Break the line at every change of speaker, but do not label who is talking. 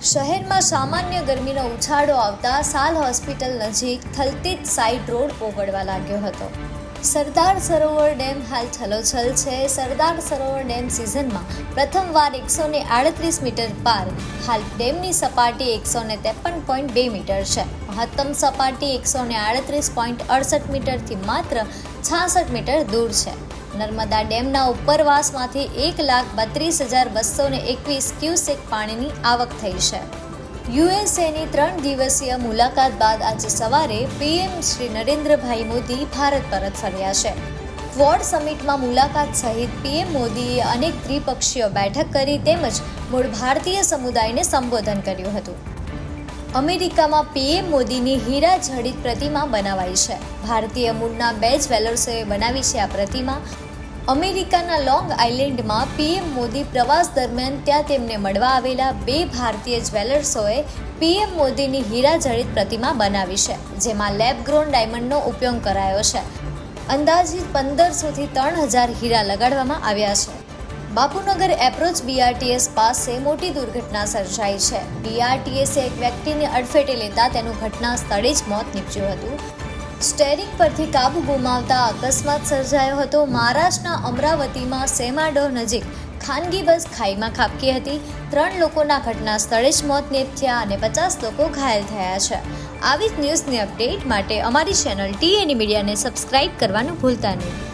શહેરમાં સામાન્ય ગરમીનો ઉછાળો આવતા સાલ હોસ્પિટલ નજીક થલતેજ સાઇડ રોડ ઓગળવા લાગ્યો હતો. સરદાર સરોવર ડેમ હાલ છલોછલ છે. સરદાર સરોવર ડેમ સિઝનમાં પ્રથમવાર એકસો ને આડત્રીસ મીટર પાર. હાલ ડેમની સપાટી એકસો ને ત્રેપન પોઈન્ટ બે મીટર છે. મહત્તમ સપાટી એકસો ને આડત્રીસ પોઈન્ટ અડસઠ મીટરથી માત્ર છાસઠ મીટર દૂર છે. નર્મદા ડેમના ઉપરવાસમાંથી એક લાખ બત્રીસ હજાર બસો એકવીસ ક્યુસેક પાણીની આવક થઈ છે. યુએસએની ત્રણ દિવસીય મુલાકાત બાદ આજે સવારે પીએમ શ્રી નરેન્દ્રભાઈ મોદી ભારત પરત ફર્યા છે. ક્વોડ સમિટમાં મુલાકાત સહિત પીએમ મોદીએ અનેક ત્રિપક્ષીય બેઠક કરી તેમજ મૂળ ભારતીય સમુદાયને સંબોધન કર્યું હતું. અમેરિકામાં પીએમ મોદીની હીરા જડિત પ્રતિમા બનાવાઈ છે. ભારતીય મૂળના બે જ વેલર્સોએ બનાવી છે આ પ્રતિમા. અમેરિકાના લોંગ આઇલેન્ડમાં પીએમ મોદી પ્રવાસ દરમિયાન ત્યાં તેમને મળવા આવેલા બે ભારતીય જ્વેલર્સોએ પીએમ મોદીની હીરા જડિત પ્રતિમા બનાવી છે, જેમાં લેબ ગ્રોન ડાયમંડનો ઉપયોગ કરાયો છે. અંદાજિત પંદરસોથી ત્રણ હજાર હીરા લગાડવામાં આવ્યા છે. બાપુનગર એપ્રોચ બીઆરટીએસ પાસે મોટી દુર્ઘટના સર્જાઈ છે. બીઆરટીએસે એક વ્યક્તિને અડફેટે લેતા તેનું ઘટના સ્થળે જ મોત નીપજ્યું હતું. સ્ટેરિંગ પરથી કાબુ ગુમાવતા અકસ્માત સર્જાયો હતો. મહારાષ્ટ્રના અમરાવતીમાં સેમાડો નજીક ખાનગી બસ ખાઈમાં ખાબકી હતી. ત્રણ લોકોના ઘટના સ્થળે જ મોત નીપજ્યા અને પચાસ લોકો ઘાયલ થયા છે. આવી જ ન્યૂઝની અપડેટ માટે અમારી ચેનલ ટી એની મીડિયાને સબસ્ક્રાઇબ કરવાનું ભૂલતા નહીં.